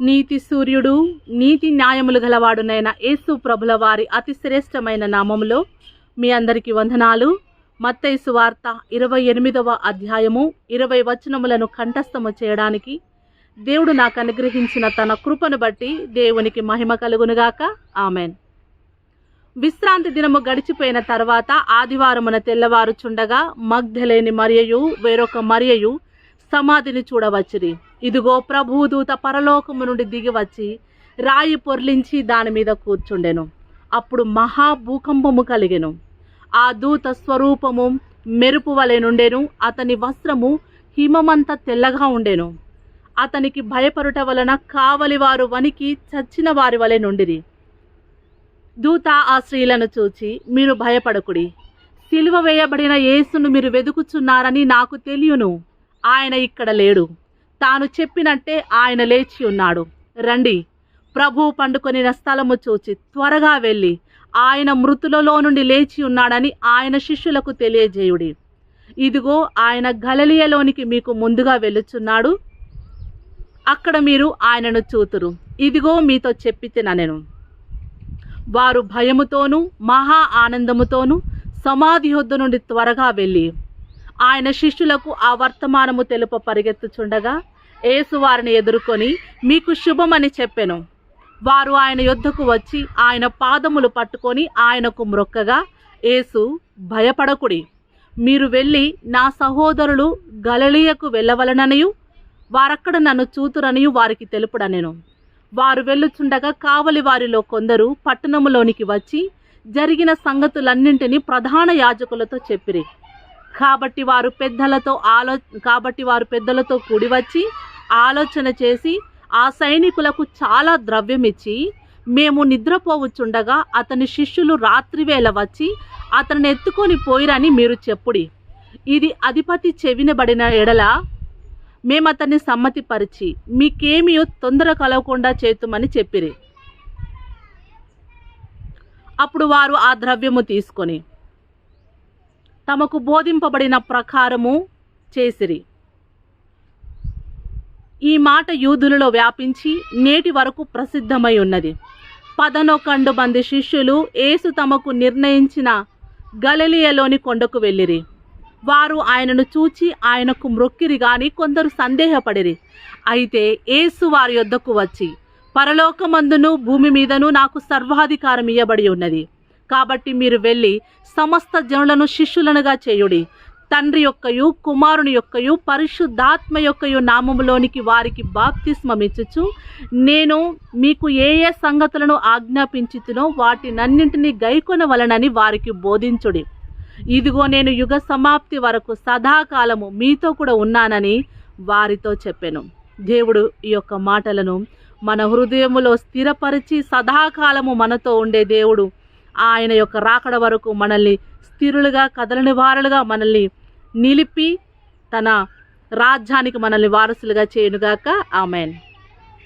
నీతి సూర్యుడు నీతి న్యాయములు గలవాడునైన యేసు ప్రభుల వారి అతి శ్రేష్టమైన నామములో మీ అందరికీ వందనాలు. మత్తైసు వార్త ఇరవై ఎనిమిదవ అధ్యాయము ఇరవై వచనములను కంఠస్థము చేయడానికి దేవుడు నాకు అనుగ్రహించిన తన కృపను బట్టి దేవునికి మహిమ కలుగునుగాక. ఆమెన్. విశ్రాంతి దినము గడిచిపోయిన తర్వాత ఆదివారమున తెల్లవారుచుండగా మగ్ధలేని మరియయు వేరొక మరియయు సమాధిని చూడవచ్చిరి. ఇదిగో ప్రభుదూత పరలోకము నుండి దిగి వచ్చి రాయి పొర్లించి దాని మీద కూర్చుండెను. అప్పుడు మహా భూకంపము కలిగెను. ఆ దూత స్వరూపము మెరుపు వలె నుండెను. అతని వస్త్రము హిమమంత తెల్లగా ఉండెను. అతనికి భయపరుట వలన కావలివారు వనికి చచ్చిన వారి వలె నుండిరి. దూత ఆ స్త్రీలను చూచి మీరు భయపడకుడి. సిలువ వేయబడిన యేసును మీరు వెదుకుచున్నారని నాకు తెలియను. ఆయన ఇక్కడ లేడు. తాను చెప్పినట్టే ఆయన లేచి ఉన్నాడు. రండి. ప్రభు పండుకొనిన స్థలము చూచి త్వరగా వెళ్ళి ఆయన మృతులలో నుండి లేచి ఉన్నాడని ఆయన శిష్యులకు తెలియజేయుడి. ఇదిగో ఆయన గలలియలోనికి మీకు ముందుగా వెళ్ళుచున్నాడు. అక్కడ మీరు ఆయనను చూతురు. ఇదిగో మీతో చెప్పితే నేను. వారు భయముతోనూ మహా ఆనందముతోనూ సమాధి యొద్ద నుండి త్వరగా వెళ్ళి ఆయన శిష్యులకు ఆ వర్తమానము తెలుప పరిగెత్తుచుండగా యేసు వారిని ఎదుర్కొని మీకు శుభమని చెప్పెను. వారు ఆయన యొద్దకు వచ్చి ఆయన పాదములు పట్టుకొని ఆయనకు మ్రొక్కగా యేసు భయపడకుడి. మీరు వెళ్ళి నా సహోదరులు గలలియకు వెళ్ళవలననియు వారక్కడ నన్ను చూతురనియు వారికి తెలుపుడనెను. వారు వెళ్ళుచుండగా కావలి వారిలో కొందరు పట్టణములోనికి వచ్చి జరిగిన సంగతులన్నింటినీ ప్రధాన యాజకులతో చెప్పిరి. కాబట్టి వారు పెద్దలతో ఆలో కాబట్టి వారు పెద్దలతో కూడి వచ్చి ఆలోచన చేసి ఆ సైనికులకు చాలా ద్రవ్యం ఇచ్చి మేము నిద్రపోవచ్చుండగా అతని శిష్యులు రాత్రివేళ వచ్చి అతనిని ఎత్తుకొని పోయిరని మీరు చెప్పుడి. ఇది అధిపతి చెవినబడిన ఎడల మేము అతన్ని సమ్మతిపరిచి మీకేమీ తొందర కలవకుండా చేతుమని చెప్పిరి. అప్పుడు వారు ఆ ద్రవ్యము తీసుకొని తమకు బోధింపబడిన ప్రకారము చేసిరి. ఈ మాట యూదులలో వ్యాపించి నేటి వరకు ప్రసిద్ధమై ఉన్నది. పదనొకండు మంది శిష్యులు యేసు తమకు నిర్ణయించిన గలలియలోని కొండకు వెళ్ళిరి. వారు ఆయనను చూచి ఆయనకు మ్రొక్కిరి గాని కొందరు సందేహపడిరి. అయితే యేసు వారి యొద్దకు వచ్చి పరలోకమందును భూమి మీదను నాకు సర్వాధికారం ఇయ్యబడి ఉన్నది. కాబట్టి మీరు వెళ్ళి సమస్త జనులను శిష్యులనుగా చేయుడి. తండ్రి యొక్కయు కుమారుని యొక్కయు పరిశుద్ధాత్మ యొక్కయు నామములోనికి వారికి బాప్తిస్మమిచ్చుచు నేను మీకు ఏ ఏ సంగతులను ఆజ్ఞాపించుతునో వాటినన్నింటినీ గైకొనవలనని వారికి బోధించుడి. ఇదిగో నేను యుగ సమాప్తి వరకు సదాకాలము మీతో కూడా ఉన్నానని వారితో చెప్పాను. దేవుడు ఈ యొక్క మాటలను మన హృదయములో స్థిరపరిచి సదాకాలము మనతో ఉండే దేవుడు ఆయన యొక్క రాకడ వరకు మనల్ని స్థిరులుగా కదలని వారులుగా మనల్ని నిలిపి తన రాజ్యానికి మనల్ని వారసులుగా చేయనుగాక. ఆమెన్.